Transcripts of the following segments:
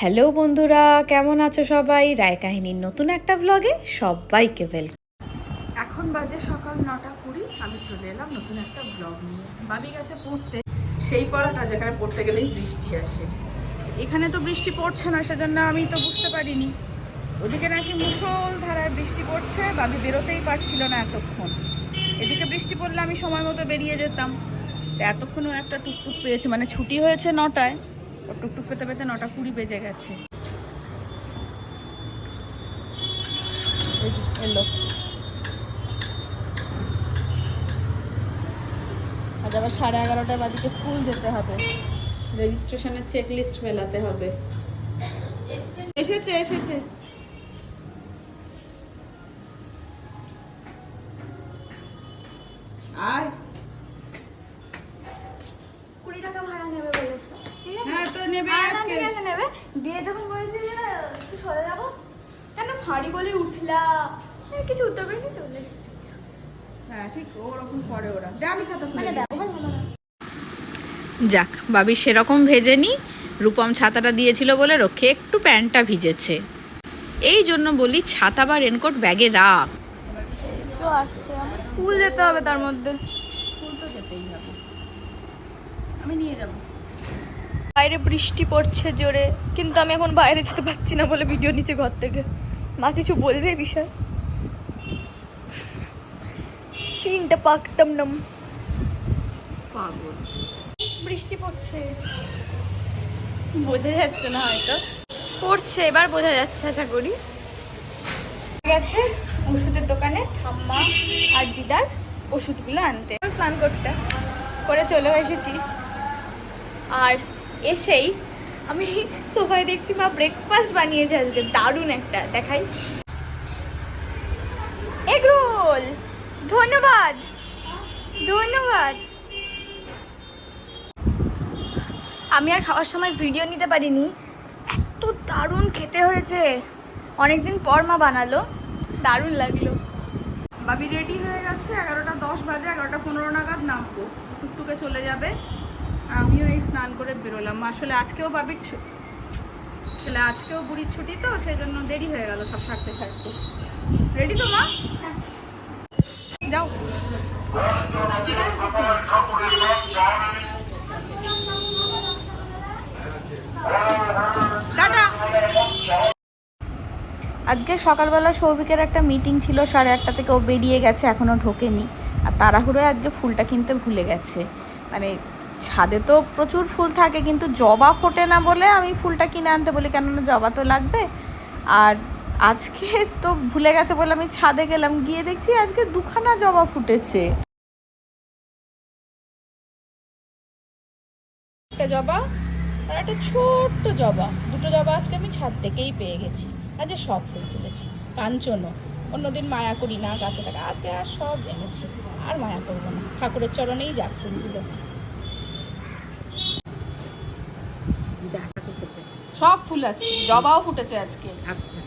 Hello বন্ধুরা, কেমন আছো সবাই? রায় কাহিনীর নতুন একটা ব্লগে সবাইকে ওয়েল এখন বাজে সকাল নটা কুড়ি, আমি চলে এলাম নতুন একটা ব্লগ নিয়ে। বাবি গেছে পড়তে, সেই পড়াটা যেখানে পড়তে গেলেই বৃষ্টি আসে। এখানে তো বৃষ্টি পড়ছে না, সেজন্য আমি তো বুঝতে পারিনি। ওদিকে নাকি মুসল ধারায় বৃষ্টি পড়ছে, বাবি বেরোতেই পারছিল না এতক্ষণ। এদিকে বৃষ্টি পড়লে আমি সময় মতো বেরিয়ে যেতাম। এতক্ষণও একটা টুকটুক পেয়েছে মানে ছুটি হয়েছে নটায়। টুকটুক পেতে পেতে নটা কুড়ি বেজে গেছে। এলো। আজ আবার সাড়ে এগারোটায় বাদিকে স্কুল যেতে হবে। রেজিস্ট্রেশনের চেক লিস্ট মেলাতে হবে। এসেছে এসেছে। আয়। কুড়ি টাকা ভাড়া নেবে বলেছিল ঠিক আছে হ্যাঁ তো নেবে আজকে। ঠিক আছে নেবে। দিয়ে যখন বলেছে যে একটু সরে যাব কেন ভারী বলে উঠলা? কিছু উত্তর পারিনি চলে হ্যাঁ ঠিক ওরকম করে ওরা। দে আমি ছাতা খুলে মানে যাক বাবি সেরকম ভেজেনি রূপম ছাতাটা দিয়েছিল বলে রক্ষে একটু প্যান্টটা ভিজেছে। এই জন্য বলি ছাতা বা রেনকোট ব্যাগে রাখ। তো স্কুল যেতে হবে। তার মধ্যে। স্কুল তো যেতেই হবে। আমি নিয়ে যাব। বাইরে বৃষ্টি পড়ছে জোরে কিন্তু আমি এখন বাইরে যেতে পারছি না বলে ভিডিও নিচে ঘর থেকে। মা কিছু বলবে বিষয়ে? সিনটা পাকতাম না। বৃষ্টি পড়ছে। বোঝা যাচ্ছে না হয়তো। পড়ছে এবার বোঝা যাচ্ছে আশা করি। গেছে ওষুধের দোকানে ঠাম্মা আর দিদার ওষুধগুলো আনতে। স্নান করতে। করে চলে এসেছি। আর এসেই আমি সোফায় দেখছি মা ব্রেকফাস্ট বানিয়েছে আজকে দারুণ একটা, দেখাই। এগরোল, ধন্যবাদ ধন্যবাদ। আমি আর খাওয়ার সময় ভিডিও নিতে পারিনি, এত দারুণ খেতে হয়েছে। অনেকদিন পর মা বানালো, দারুণ লাগল। বাবি রেডি হয়ে গেছে, এগারোটা দশ বাজে, এগারোটা পনেরো নাগাদ নামবো। টুকটুকে চলে যাবে। আমিও এই স্নান করে বেরোলাম। আসলে আজকেও বাবির ছু- আসলে আজকেও বুড়ির ছুটি তো সেই জন্য দেরি হয়ে গেল সব সারতে সারতে। রেডি তো, মা? যাও। আজকে সকালবেলা সৌভিকের একটা মিটিং ছিল, সাড়ে আটটা থেকে ও বেরিয়ে গেছে এখনও ঢোকেনি। আর তাড়াহুড়োয় আজকে ফুলটা কিনতে ভুলে গেছে। মানে ছাদে তো প্রচুর ফুল থাকে, কিন্তু জবা ফোটে না বলে আমি ফুলটা কিনে আনতে বলি, কেননা জবা তো লাগবে। আর আজকে তো ভুলে গেছে বলে আমি ছাদে গেলাম, গিয়ে দেখছি আজকে দুখানা জবা ফুটেছে। একটা জবা আর একটা ছোট্ট জবা, দুটো জবা আজকে আমি ছাদ থেকেই পেয়ে গেছি। আজ সব ফুল তুলেছি, কাঞ্চনও, অন্যদিন মায়া করি না গাছে থাকা, আজকে আর সব এনেছি, আর মায়া করব না, ঠাকুরের চরণেই যাক ফুলগুলো সব ফুল আছে জবাও ফুটেছে আজকে। আচ্ছা।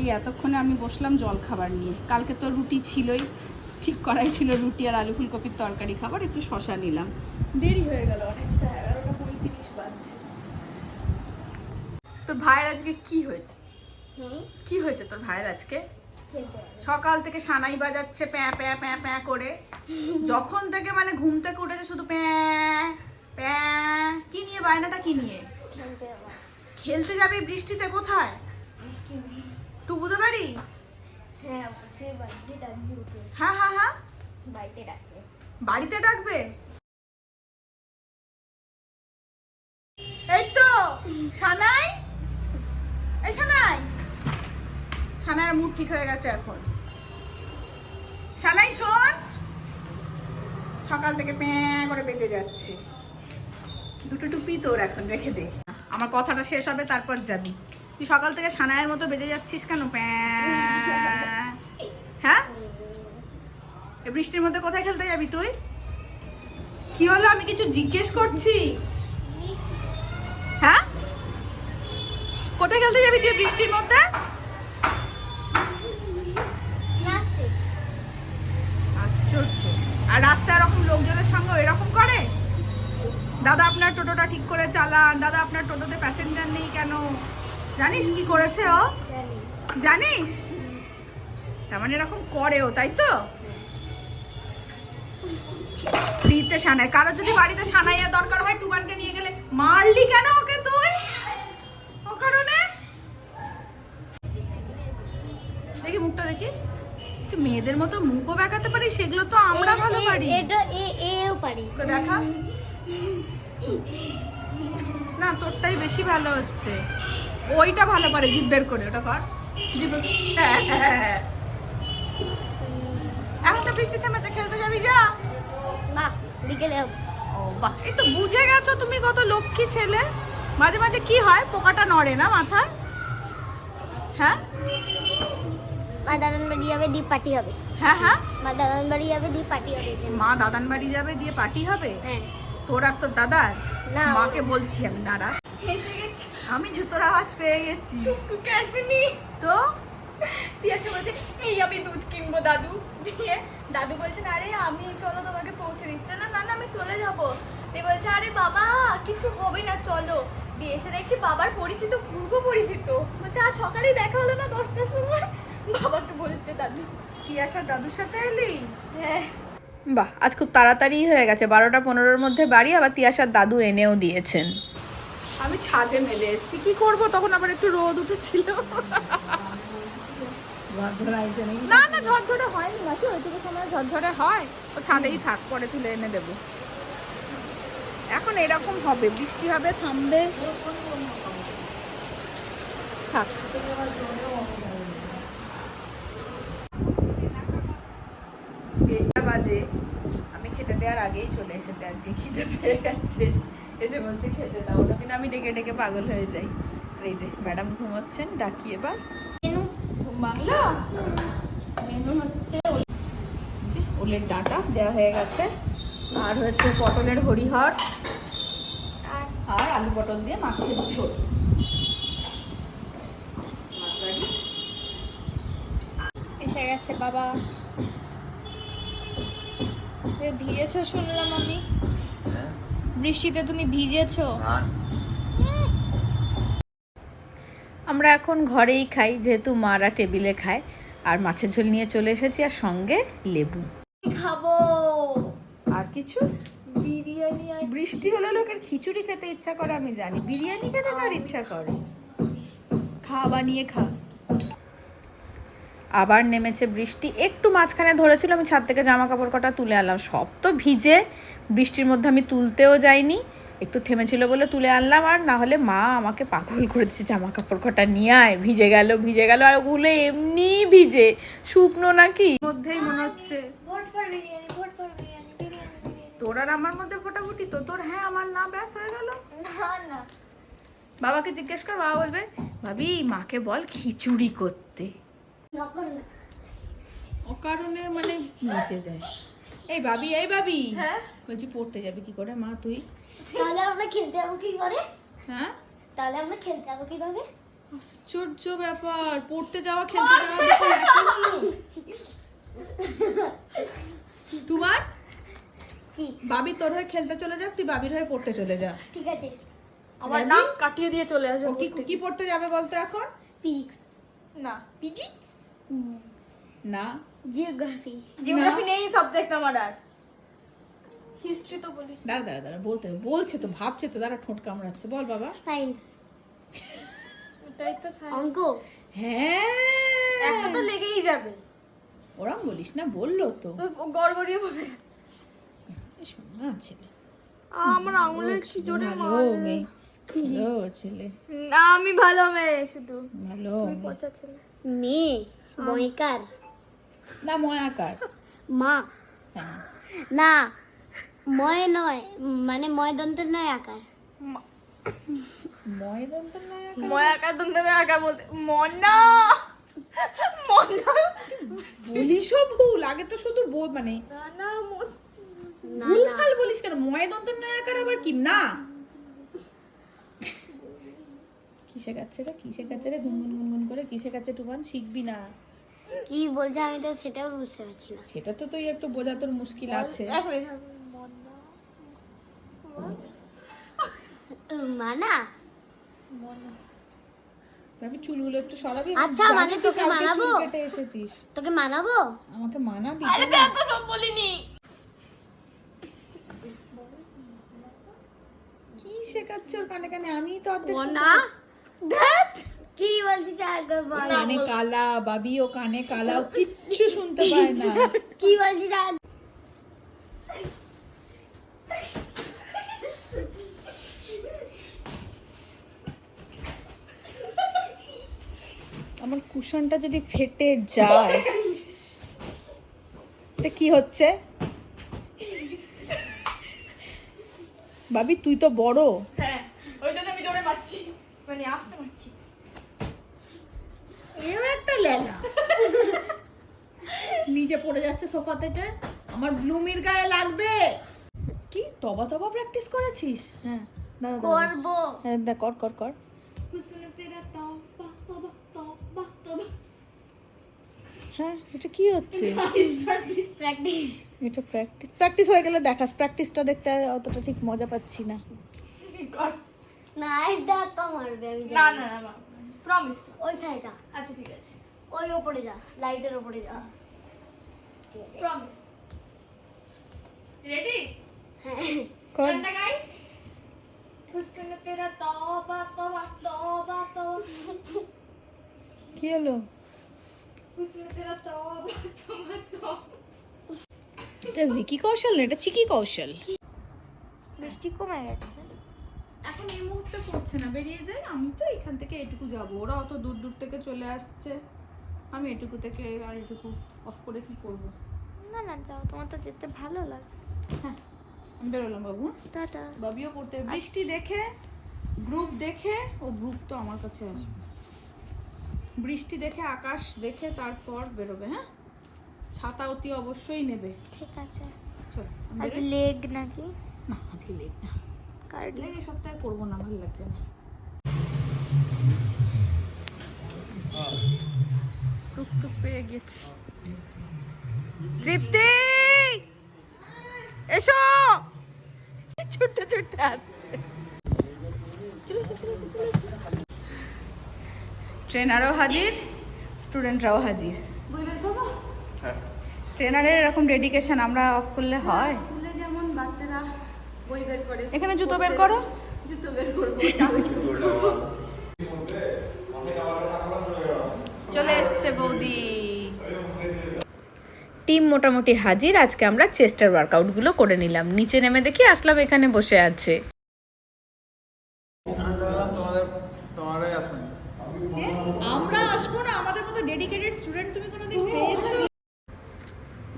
এই এতক্ষণে আমি বসলাম জল খাবার নিয়ে। কালকে তো রুটি ছিলই ঠিক করাই ছিল রুটি আর আলু ফুলকপির তরকারি খাবার একটু শশা নিলাম। দেরি হয়ে গেল অনেকটা এগারোটা পঁয়ত্রিশ বাজছে। তোর ভাইয়ের আজকে কি হয়েছে? কি হয়েছে তোর ভাইয়ের আজকে? সকাল থেকে সানাই বাজাচ্ছে প্যাঁ প্যাঁ প্যাঁ প্যাঁ করে। যখন থেকে মানে ঘুম থেকে উঠেছে শুধু প্যাঁ প্যাঁ কি নিয়ে বায়নাটা কি নিয়ে? খেলতে যাবে বৃষ্টিতে কোথায়? টুকুতে বাড়ি? হ্যাঁ হ্যাঁ হ্যাঁ হ্যাঁ। বাড়িতে ডাকবে। বাড়িতে ডাকবে? এই তো সানাই? এই সানাই? সানাইয়ের মুড ঠিক হয়ে গেছে এখন। সানাই শোন। সকাল থেকে প্যাঁ করে বেজে যাচ্ছে। দুটো টুপি তোর এখন রেখে দে। আমার কথাটা শেষ হবে তারপর যাবি। তুই সকাল থেকে সানাইয়ের মতো বেজে যাচ্ছিস কেন? হ্যাঁ? বৃষ্টির মধ্যে কোথায় খেলতে যাবি তুই? কি হলো? আমি কিছু জিজ্ঞেস করছি। হ্যাঁ? কোথায় খেলতে যাবি তুই বৃষ্টির মধ্যে? আশ্চর্য। আর রাস্তায় এরকম লোকজনের সঙ্গে এরকম করে? দাদা আপনার টোটোটা ঠিক করে চালান। দাদা আপনার টোটোতে প্যাসেঞ্জার নেই কেন? জানিস কি করেছে ও? জানিস? তার মানে এরকম করে ও তাই তো? ফ্রিতে সানাই কারও যদি বাড়িতে সানাইয়ের দরকার হয় টুবানকে নিয়ে গেলে। মারলি কেন ওকে তুই? ও কারণে? দেখি মুখটা দেখি। তুই মেয়েদের মতো মুখও বেঁকাতে পারিস? সেগুলো তো আমরা ভালো পারি। এটা এও পারি। দেখা। না তোরটাই বেশি ভালো হচ্ছে। ওইটা ভালো পারে জিভ বের করে ওটা কর। হ্যাঁ, হ্যাঁ, হ্যাঁ। এখন তো বৃষ্টি থেমেছে খেলতে যাবি যা। না বিকেলে ও বাহ এই তো বুঝে গেছো তুমি কত লক্ষ্মী ছেলে। মাঝে মাঝে কি হয় পোকাটা নড়ে না মাথায়? হ্যাঁ? মা দাদান বাড়ি যাবে দিয়ে পার্টি হবে। হ্যাঁ হ্যাঁ? মা দাদান বাড়ি যাবে দিয়ে পার্টি হবে। মা দাদান বাড়ি যাবে দিয়ে পার্টি হবে? হ্যাঁ। তোর আর তোর দাদার? না। মাকে বলছি আমি দাঁড়া। এসে গেছি। আমি জুতোর আওয়াজ পেয়ে গেছি। আসেনি তো? তিয়াসা বলছে এই আমি দুধ কিনবো দাদু। দিয়ে দাদু বলছে আরে আমি চলো তোমাকে পৌঁছে দিচ্ছে। না না না আমি চলে যাব। দিয়ে বলছে আরে বাবা কিছু হবে না চলো। দিয়ে এসে দেখছি বাবার পরিচিত পূর্ব পরিচিত। বলছে আজ সকালেই দেখা হলো না দশটার সময়? বাবাকে বলছে দাদু। তিয়াসার দাদুর সাথে এলি? হ্যাঁ। বাহ, আজ খুব তাড়াতাড়ি হয়ে গেছে। বারোটা পনেরোর মধ্যে বাড়ি, আবার তিয়াসার দাদু এনেও দিয়েছেন। আমি ছাদে মেলে এসেছি। কি করব? তখন আবার একটু রোদ উঠেছিল। না না, ঝরঝরে হয়নি মাসি। ওইটুকু সময় ঝরঝরে হয়। ও ছাদেই থাক, পরে তুলে এনে দেবো। এখন এরকম হবে। বৃষ্টি হবে, থামবে। থাক দেড়টা বাজে আমি খেতে দেওয়ার আগেই চলে এসেছে আজকে খিদে পেয়ে গেছে। এসে বলছে খেতে দাও অন্যদিন আমি ডেকে ডেকে পাগল হয়ে যাই। আর এই যে ম্যাডাম ঘুমাচ্ছেন ডাকি এবার। মেনু? বাংলা? মেনু হচ্ছে ওলের ডাটা দেওয়া হয়ে গেছে। আর হচ্ছে পটলের হরিহর। আর আলু পটল দিয়ে মাছের ঝোল। এসে গেছে বাবা। এ, ভিজেছো শুনলাম আমি। বৃষ্টিতে তুমি ভিজেছো? আমরা এখন ঘরেই খাই যেহেতু মারা টেবিলে খায়। আর মাছের ঝোল নিয়ে চলে এসেছি আর সঙ্গে লেবু। খাব? আর কিছু? বিরিয়ানি আর বৃষ্টি হলে লোকের খিচুড়ি খেতে ইচ্ছা করে আমি জানি। বিরিয়ানি খেতে কার ইচ্ছা করে? খা বানিয়ে খা। আবার নেমেছে বৃষ্টি একটু মাঝখানে ধরেছিল আমি ছাদ থেকে জামা কাপড় কটা তুলে আনলাম। সব তো ভিজে বৃষ্টির মধ্যে আমি তুলতেও যাইনি একটু থেমেছিল বলে তুলে আনলাম। আর না হলে মা আমাকে পাগল করে দিচ্ছে জামা কাপড় কটা নিয়ে আয়। ভিজে গেল ভিজে গেল আর ওগুলো এমনি ভিজে। শুকনো নাকি? মধ্যেই মনে হচ্ছে। তোর আর আমার মধ্যে ফোটাফুটি তো? তোর হ্যাঁ আমার না ব্যাস হয়ে গেল। না না। বাবাকে জিজ্ঞেস কর বাবা বলবে ভাবি মাকে বল খিচুড়ি করতে। অকারণে মানে নিচে যায়। এই ভাবি এই ভাবি। হ্যাঁ? বলছি পড়তে যাবে কি করে মা তুই? তাহলে আমরা খেলতে যাব কি করে? হ্যাঁ? তাহলে আমরা খেলতে যাব কীভাবে? আশ্চর্য ব্যাপার পড়তে যাওয়া খেলতে যাওয়া তোমার? বাবি তোর হয়ে খেলতে চলে যাক তুই বাবির হয়ে পড়তে চলে যা। ঠিক আছে। আমার? নাক কাটিয়ে দিয়ে চলে আসবে কি কি পড়তে যাবে বলতো এখন? পিক্স না। পিজি না। জিওগ্রাফি জিওগ্রাফি নেই সাবজেক্ট আমার আর। হিস্ট্রি তো বলিস। দাঁড়া দাঁড়া দাঁড়া বলতে বলছে তো ভাবছে তো দাঁড়া ঠোঁট কামড়াচ্ছে। বল বাবা। সায়েন্স এটাই তো science। অঙ্ক। হ্যাঁ। একটা তো লেগেই যাবে। ওরম বলিস না বলল তো। গড়গড়িয়ে বলে। শোনা ছেলে। আমার আঙুলের কি জোরে মেয়ে। ভালো ছেলে। না আমি ভালো মেয়ে শুধু। ভালো তুই পচা ছেলে। মেয়ে। ময়কার না ময়াকার মা। হ্যাঁ। না ময় নয় মানে ময় দন্ত নয় আকার। ময়দন্ত নায়ক ময় আকার দন্তবে আকার বলতে মনা মনা বলিসও ভুল আগে তো শুধু বল মানে না না ভুল ভালো বলিস কেন? নয় আকার আবার কি? না। কিসে শেখাচ্ছে রে? কিসে শেখাচ্ছে রে? গুনগুন গুনগুন করে কিসে শেখাচ্ছে টুবান শিখবি না। কি বলছে আমি তো সেটাও বুঝতে পারছি না। সেটা তো তুই একটু বোঝা তোর মুশকিল আছে। মনা ভাবি চুলগুলো একটু সরাবি আচ্ছা, মানে তোকে মানাবো? কেটে এসেছিস। তোকে মানাবো? আমাকে মানাবি কি শেখাচ্ছ ওর কানে কানে? আমি তো অর্ধেক না। ধ্যাত কি বলছিস বল? কানে কালা বাবি ও কানে কালা কিচ্ছু শুনতে পায় না। কি বলছিস আর? আমার কুশনটা যদি ফেটে যায় এটা কি হচ্ছে? বাবি তুই তো বড়। হ্যাঁ ওই জন্য আমি জোরে মারছি। মানে আসতে মারছি এও একটা লেলা নিচে পড়ে যাচ্ছে সোফা থেকে। আমার ব্লুমির গায়ে লাগবে। কি? তবা তবা প্র্যাকটিস করেছিস? হ্যাঁ দাঁড়া দাঁড়া। করব। হ্যাঁ দেখ কর কর কর। হ্যাঁ এটা কি হচ্ছে? প্র্যাকটিস এটা প্র্যাকটিস প্র্যাকটিস হয়ে গেলে দেখাস। প্র্যাকটিসটা দেখতে অতটা ঠিক মজা পাচ্ছি না। কর। না ধাক্কা মারবে আমি না না না প্রমিস ওইখানে যা। আচ্ছা ঠিক আছে। ওই ওপরে যা লাইটের ওপরে যা। প্রমিস রেডি গানটা গাই হুসনে তেরা তওবা তওবা তওবা তওবা কি হলো হুসনে তেরা তওবা তওবা তওবা এটা ভিকি কৌশল না? এটা চিকি কৌশল বৃষ্টি কমে গেছে। এখন এই মুহূর্তে পড়ছে না। বেরিয়ে যায় আমি তো এখান থেকে এটুকু যাব। ওরা অত দূর দূর থেকে চলে আসছে। আমি এটুকু থেকে আর এটুকু অফ করে কি করব? না না যাও তোমার তো যেতে ভালো লাগে। হ্যাঁ আমি বেরোলাম বাবু। টাটা। বাবিও পড়তে বৃষ্টি দেখে গ্রুপ দেখে ও গ্রুপ তো আমার কাছে আসবে। বৃষ্টি দেখে আকাশ দেখে তারপর বেরোবে হ্যাঁ? ছাতা অতি অবশ্যই নেবে। ঠিক আছে। আজ লেগ নাকি? না আজকে লেট না। Cardio leg. এই সপ্তাহে করব না ভালো লাগছে না। টুকটুক পেয়ে গেছি। তৃপ্তি! এসো! ছুটতে ছুটতে আসছে। চলে এসো, চলে এসো, চলে এসো। ট্রেনারও হাজির স্টুডেন্টরাও হাজির। ট্রেনারের এরকম ডেডিকেশন আমরা অফ করলে হয়? স্কুলে যেমন বাচ্চারা বই বের করে এখানে জুতো বের করো। জুতো বের করব? চলে এসছে বৌদি। টিম মোটামুটি হাজির আজকে আমরা চেস্টার ওয়ার্কআউটগুলো করে নিলাম। নিচে নেমে দেখি আসলাম এখানে বসে আছে। আমি ধরলাম তোমাদের তোমারাই আসেন আমরা আসব না আমাদের মতো ডেডিকেটেড স্টুডেন্ট তুমি কোনোদিন পেয়েছ?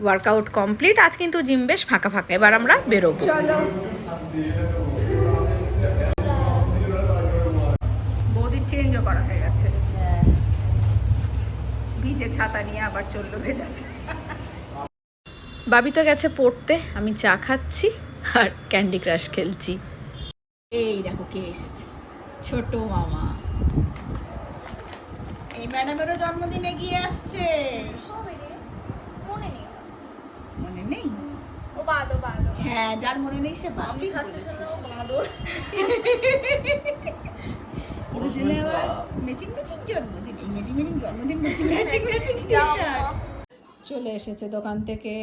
ওয়ার্কআউট কমপ্লিট আজ কিন্তু জিম বেশ ফাঁকা ফাঁকা এবার আমরা বেরোবো। চলো। বৌদির চেঞ্জও করা হয়ে গেছে। ভিজে ছাতা নিয়ে আবার চলল ভেজাচ্ছে বাবি তো গেছে পড়তে আমি চা খাচ্ছি আর ক্যান্ডি ক্রাশ খেলছি। এই দেখো কে এসেছে ছোট মামা। এই ম্যাডামেরও জন্মদিন এগিয়ে আসছে। মনে নেই। মনে নেই? ও বাদ ও বাদ ও বাদ। হ্যাঁ যার মনে নেই সে বাদ। বাঁদর বুঝলে আবার ম্যাচিং ম্যাচিং জন্মদিন ইংরেজি ম্যাচিং জন্মদিন ম্যাচিং ম্যাচিং ম্যাচিং চলে এসেছে দোকান থেকে।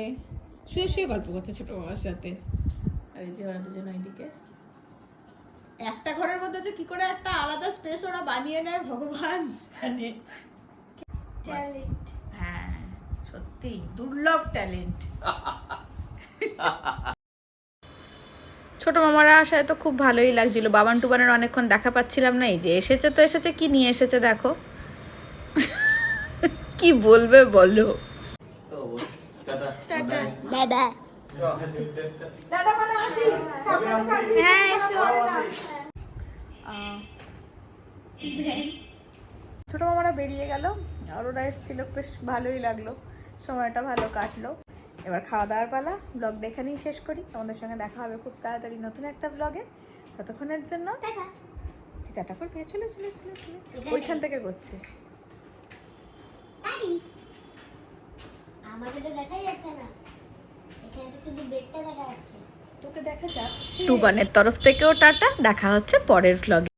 শুয়ে শুয়ে গল্প করতে ছোট বাবার সাথে। আর এই যে ওরা দুজন ওইদিকে। একটা ঘরের মধ্যে যে কি করে একটা আলাদা স্পেস ওরা বানিয়ে নেয় ভগবান জানে। ট্যালেন্ট হ্যাঁ সত্যি দুর্লভ ট্যালেন্ট ছোট মামারা আসায় তো খুব ভালোই লাগছিল। বাবান টুবানের অনেকক্ষণ দেখা পাচ্ছিলাম না এই যে এসেছে তো এসেছে কি নিয়ে এসেছে দেখো। কি বলবে বলো। দাদা। হ্যাঁ ছোট মামারা বেরিয়ে গেল আর ওরা এসেছিল বেশ ভালোই লাগল সময়টা ভালো কাটলো। এবার খাওয়া দাওয়ার পালা ব্লগটা এখানেই শেষ করি। তোমাদের সঙ্গে দেখা হবে খুব তাড়াতাড়ি নতুন একটা ব্লগে ততক্ষণের জন্য টাটা। করবি চলে চলে চলে চলে। ওইখান। থেকে করছে। টাটি আমাকে তো দেখাই যাচ্ছে না। এখানে তো শুধু বেডটা দেখা যাচ্ছে। তোকে দেখা যাচ্ছে। টুবানের তরফ থেকেও টাটা। দেখা হচ্ছে পরের ভ্লগে